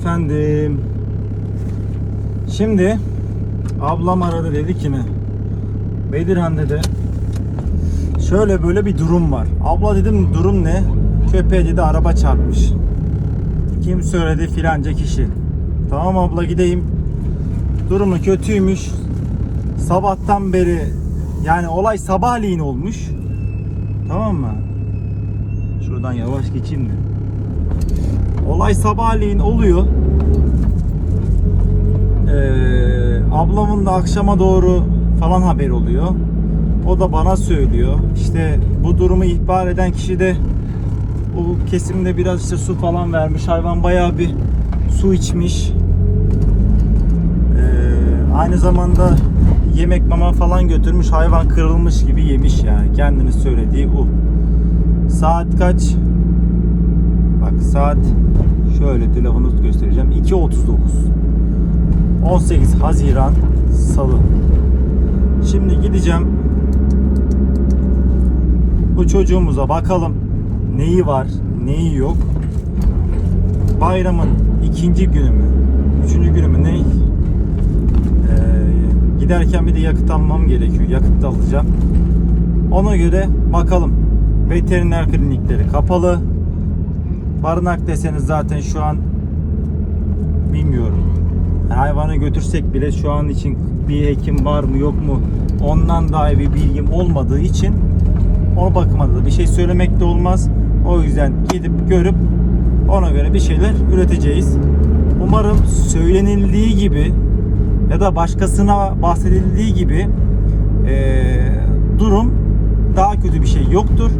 efendim. Şimdi ablam aradı dedi ki ne? Bedirhan dedi. Şöyle böyle bir durum var. Abla dedim durum ne? Köpeğe dedi araba çarpmış. Kim söyledi filanca kişi. Tamam abla gideyim. Durumu kötüymüş. Sabahtan beri yani olay sabahleyin olmuş. Tamam mı? Şuradan yavaş geçeyim de. Olay sabahleyin oluyor. Ee, ablamın da akşama doğru falan haber oluyor. O da bana söylüyor. İşte bu durumu ihbar eden kişi de o kesimde biraz işte su falan vermiş. Hayvan bayağı bir su içmiş. Ee, aynı zamanda yemek mama falan götürmüş. Hayvan kırılmış gibi yemiş yani. Kendini söylediği o. Saat kaç? Bak saat şöyle telefonu göstereceğim. 2.39. 18 Haziran Salı. Şimdi gideceğim. Bu çocuğumuza bakalım. Neyi var, neyi yok. Bayramın ikinci günü mü? Üçüncü günü mü ne? Ee, giderken bir de yakıt almam gerekiyor. Yakıt da alacağım. Ona göre bakalım. Veteriner klinikleri kapalı. Barınak deseniz zaten şu an bilmiyorum. Hayvanı götürsek bile şu an için bir hekim var mı yok mu ondan dahi bir bilgim olmadığı için o bakıma da bir şey söylemek de olmaz. O yüzden gidip görüp ona göre bir şeyler üreteceğiz. Umarım söylenildiği gibi ya da başkasına bahsedildiği gibi eee, durum daha kötü bir şey yoktur.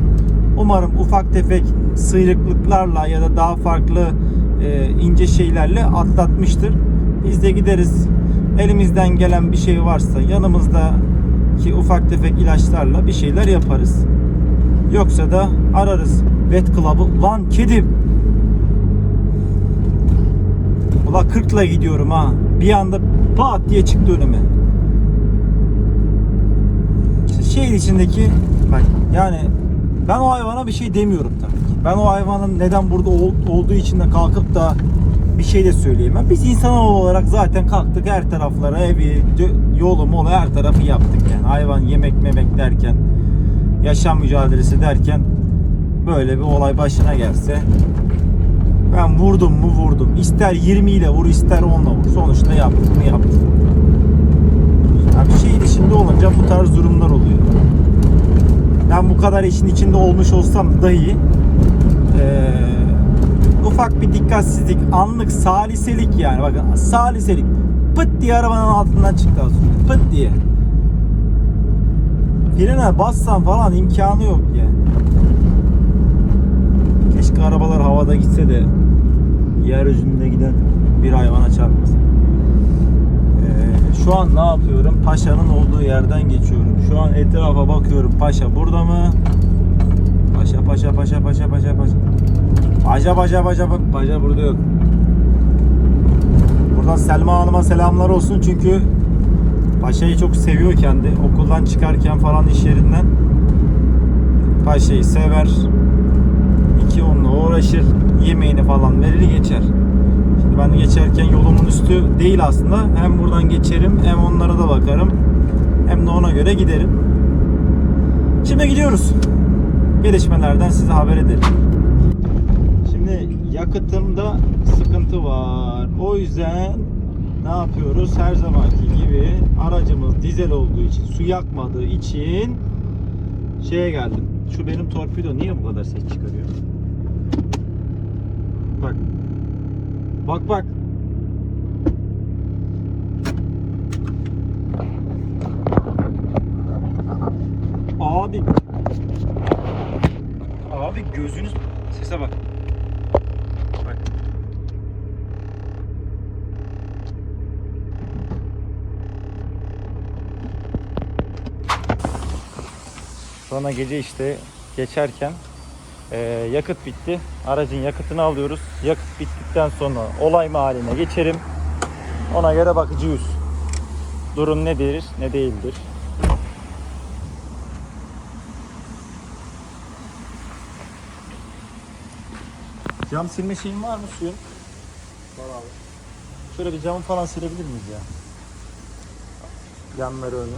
Umarım ufak tefek sıyrıklıklarla ya da daha farklı e, ince şeylerle atlatmıştır. Biz de gideriz. Elimizden gelen bir şey varsa yanımızdaki ufak tefek ilaçlarla bir şeyler yaparız. Yoksa da ararız. Vet Club'ı. Lan kedim. Ula 40'la gidiyorum ha. Bir anda pat diye çıktı önüme. Şehir içindeki bak yani ben o hayvana bir şey demiyorum tabii. Ben o hayvanın neden burada ol- olduğu için de kalkıp da bir şey de söyleyemem. Biz insanoğlu olarak zaten kalktık her taraflara evi, yolu molu her tarafı yaptık yani. Hayvan yemek memek derken, yaşam mücadelesi derken böyle bir olay başına gelse ben vurdum mu vurdum. İster 20 ile vur ister 10 ile vur. Sonuçta yaptık mı yaptık. Yani bir şeyin içinde olunca bu tarz durumlar oluyor. Ben bu kadar işin içinde olmuş olsam dahi eee, ufak bir dikkatsizlik, anlık saliselik yani bakın saliselik pıt diye arabanın altından çıktı az önce. Pıt diye. Frene bassam falan imkanı yok yani. Keşke arabalar havada gitse de yeryüzünde giden bir hayvana çarpmasın. Ee, şu an ne yapıyorum? Paşa'nın olduğu yerden geçiyorum. Şu an etrafa bakıyorum. Paşa burada mı? Paşa paşa paşa paşa paşa paşa. Paşa paşa paşa bak paşa burada yok. Buradan Selma Hanım'a selamlar olsun çünkü Paşa'yı çok seviyor kendi. Okuldan çıkarken falan iş yerinden Paşa'yı sever. İki onunla uğraşır. Yemeğini falan verir geçer. Şimdi ben geçerken yolumun üstü değil aslında. Hem buradan geçerim hem onlara da bakarım. Hem de ona göre giderim. Şimdi gidiyoruz. Gelişmelerden size haber ederim. Şimdi yakıtımda sıkıntı var. O yüzden ne yapıyoruz? Her zamanki gibi aracımız dizel olduğu için, su yakmadığı için şeye geldim. Şu benim torpido niye bu kadar ses çıkarıyor? Bak. Bak bak. Abi. Abi gözünüz sese bak. Bak. Sonra gece işte geçerken eee, yakıt bitti. Aracın yakıtını alıyoruz. Yakıt bittikten sonra olay mahalline geçerim. Ona göre bakıcıyız. Durum nedir, ne değildir. Cam silme şeyin var mı suyun? Var abi. Şöyle bir camı falan silebilir miyiz ya? Yanları önü.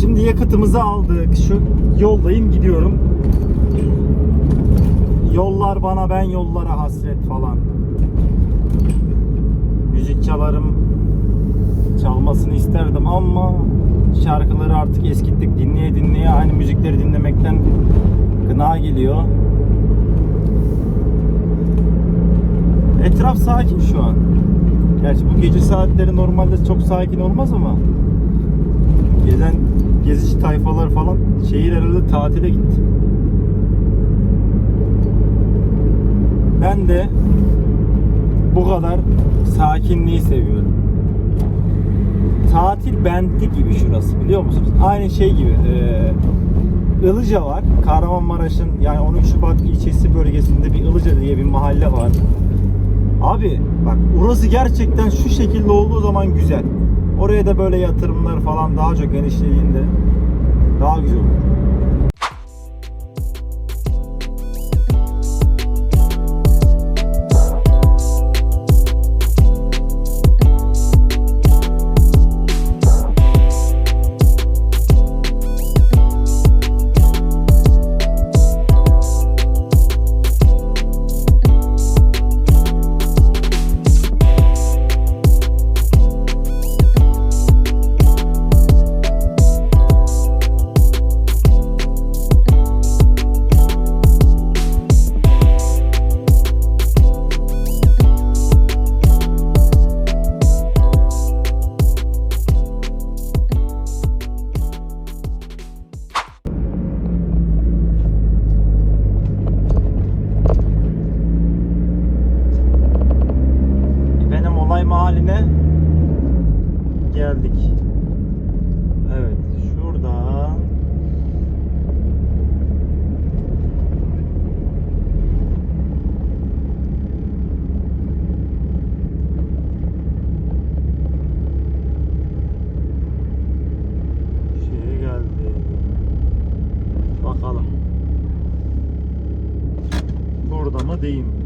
Şimdi yakıtımızı aldık. Şu yoldayım gidiyorum. Yollar bana ben yollara hasret falan. Müzik çalarım. Çalmasını isterdim ama şarkıları artık eskittik. Dinleye dinleye aynı müzikleri dinlemekten gına geliyor. Etraf sakin şu an. Gerçi bu gece saatleri normalde çok sakin olmaz ama gezen gezici tayfalar falan şehir herhalde tatile gitti. Ben de bu kadar sakinliği seviyorum. Tatil bendi gibi şurası biliyor musunuz? Aynı şey gibi. Ee, Ilıca var. Kahramanmaraş'ın yani 13 Şubat ilçesi bölgesinde bir Ilıca diye bir mahalle var. Abi bak orası gerçekten şu şekilde olduğu zaman güzel. Oraya da böyle yatırımlar falan daha çok genişlediğinde daha güzel olur. Burada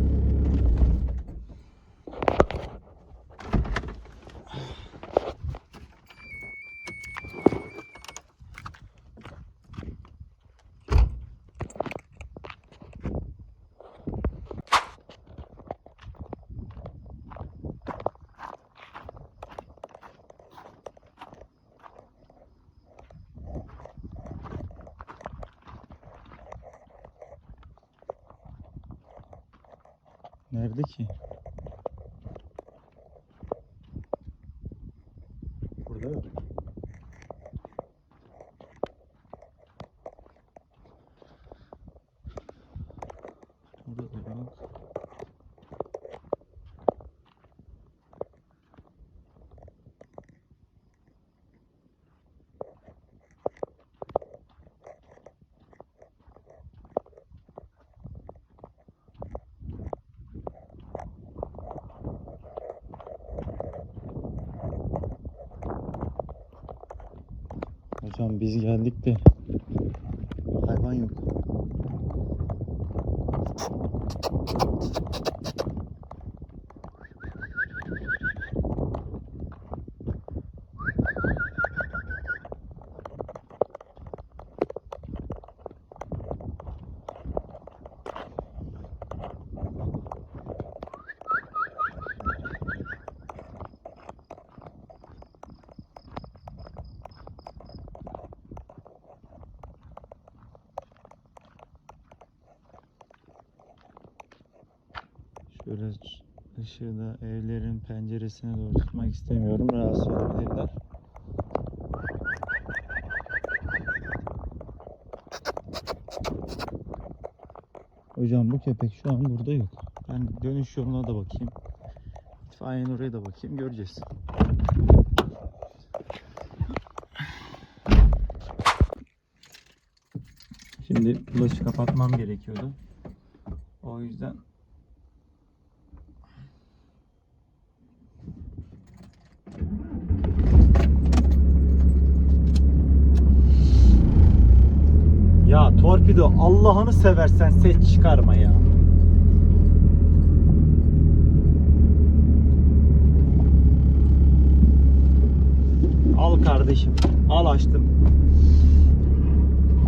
Nerede ki? Burada yok. Burada da yok. Hocam biz geldik de hayvan yok. Şöyle Işığı da evlerin penceresine doğru tutmak istemiyorum. Rahatsız olabilirler. Hocam bu köpek şu an burada yok. Ben dönüş yoluna da bakayım. İtfaiyenin oraya da bakayım. Göreceğiz. Şimdi flaşı kapatmam gerekiyordu. O yüzden Ya torpido Allah'ını seversen ses çıkarma ya. Al kardeşim. Al açtım.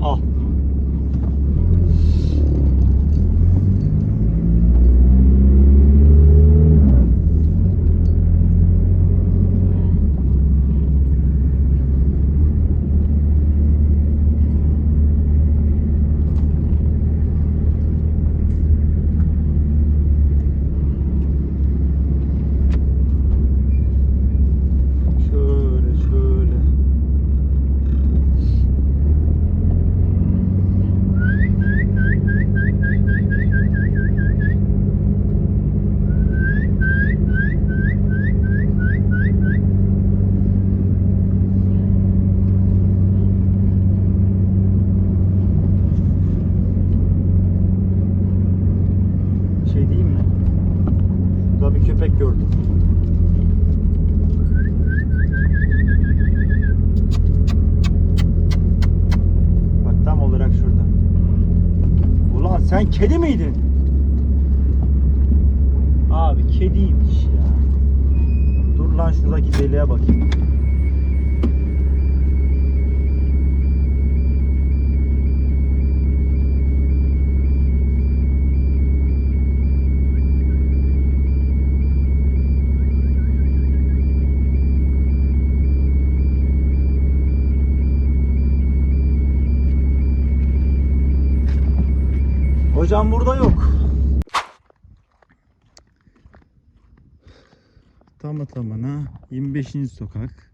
Al. Şöyle şöyle. Şey diyeyim mi? Şurada bir köpek gördüm. Bak tam olarak şurada. Ulan sen kedi miydin? Abi kediymiş ya. Dur lan şuradaki deliğe bakayım. Hocam burada yok. Tamı tamına 25. sokak.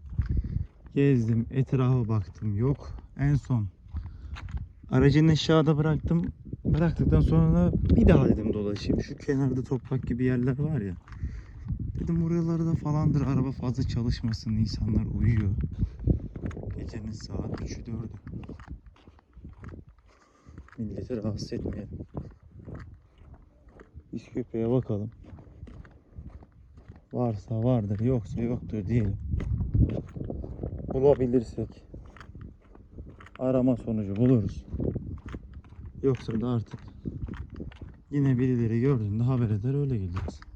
Gezdim, etrafa baktım. Yok. En son aracını aşağıda bıraktım. Bıraktıktan sonra bir daha dedim dolaşayım. Şu kenarda toprak gibi yerler var ya. Dedim buralarda falandır araba fazla çalışmasın. insanlar uyuyor. Gecenin saat 3'ü 4'ü. Milleti rahatsız etmeyelim. Biz köpeğe bakalım. Varsa vardır, yoksa yoktur diyelim. Bulabilirsek arama sonucu buluruz. Yoksa da artık yine birileri gördüğünde haber eder öyle gideriz.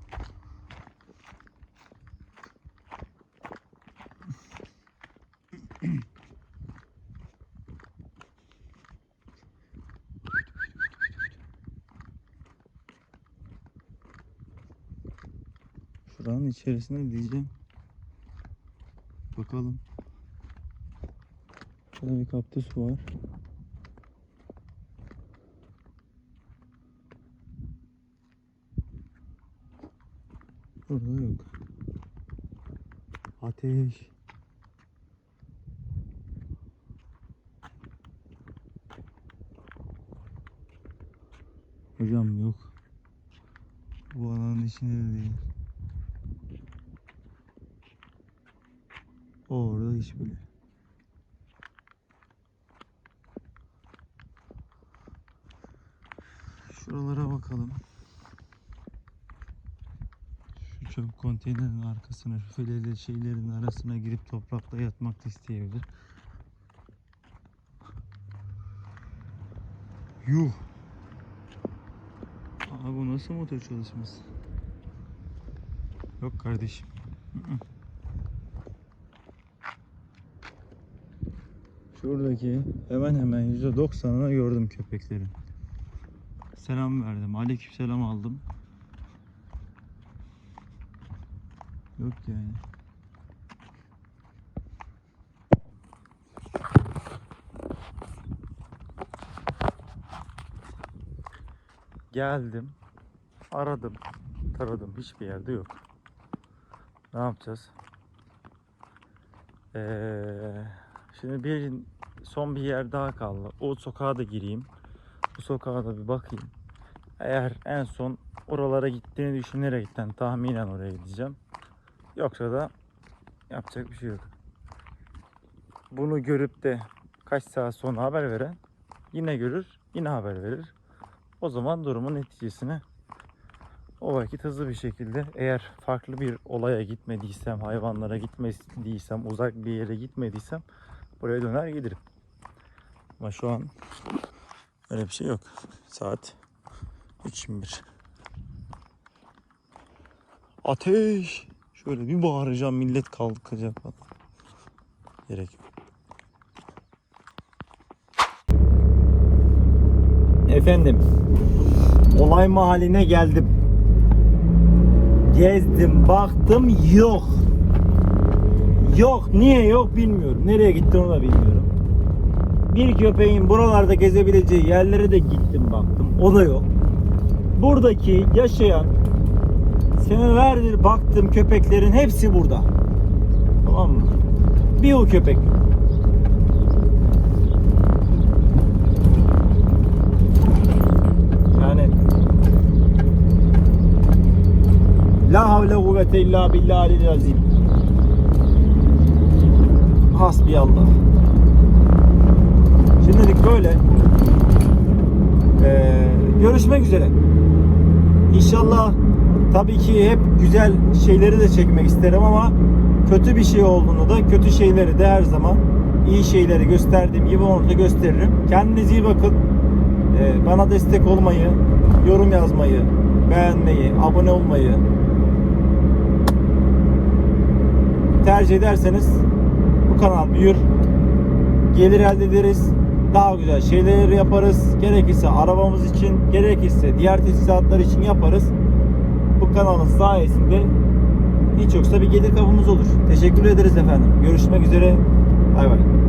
İçerisine diyeceğim. Bakalım. Şurada bir kaktüs var. Burada yok. Ateş. Hocam yok. Bu alanın içinde de değil. Bile. Şuralara bakalım. Şu çöp konteynerin arkasına, şu fileli şeylerin arasına girip toprakta yatmak isteyebilir. Yuh! Aa bu nasıl motor çalışması? Yok kardeşim. Şuradaki hemen hemen %90'ına gördüm köpeklerin. Selam verdim. Aleykümselam aldım. Yok yani. Geldim. Aradım. Taradım hiçbir yerde yok. Ne yapacağız? Ee, şimdi bir son bir yer daha kaldı. O sokağa da gireyim. Bu sokağa da bir bakayım. Eğer en son oralara gittiğini düşünerekten tahminen oraya gideceğim. Yoksa da yapacak bir şey yok. Bunu görüp de kaç saat sonra haber veren yine görür, yine haber verir. O zaman durumun neticesini o vakit hızlı bir şekilde eğer farklı bir olaya gitmediysem, hayvanlara gitmediysem, uzak bir yere gitmediysem buraya döner giderim. Ama şu an öyle bir şey yok. Saat 3.21. Ateş! Şöyle bir bağıracağım millet kalkacak falan. Gerek yok. Efendim, olay mahalline geldim. Gezdim, baktım yok. Yok, niye yok bilmiyorum. Nereye gitti onu da bilmiyorum. Bir köpeğin buralarda gezebileceği yerlere de gittim baktım. O da yok. Buradaki yaşayan senelerdir baktığım köpeklerin hepsi burada. Tamam mı? Bir o köpek. Yani La havle kuvvete illa billahil azim. Hasbiyallah. Böyle. Ee, görüşmek üzere. İnşallah tabii ki hep güzel şeyleri de çekmek isterim ama kötü bir şey olduğunu da kötü şeyleri de her zaman iyi şeyleri gösterdiğim gibi onu da gösteririm. Kendinize iyi bakın. Ee, bana destek olmayı, yorum yazmayı, beğenmeyi, abone olmayı tercih ederseniz bu kanal büyür. Gelir elde ederiz. Daha güzel şeyler yaparız. Gerekirse arabamız için, gerekirse diğer tesisatlar için yaparız. Bu kanalın sayesinde hiç yoksa bir gelir kapımız olur. Teşekkür ederiz efendim. Görüşmek üzere. Bay bay.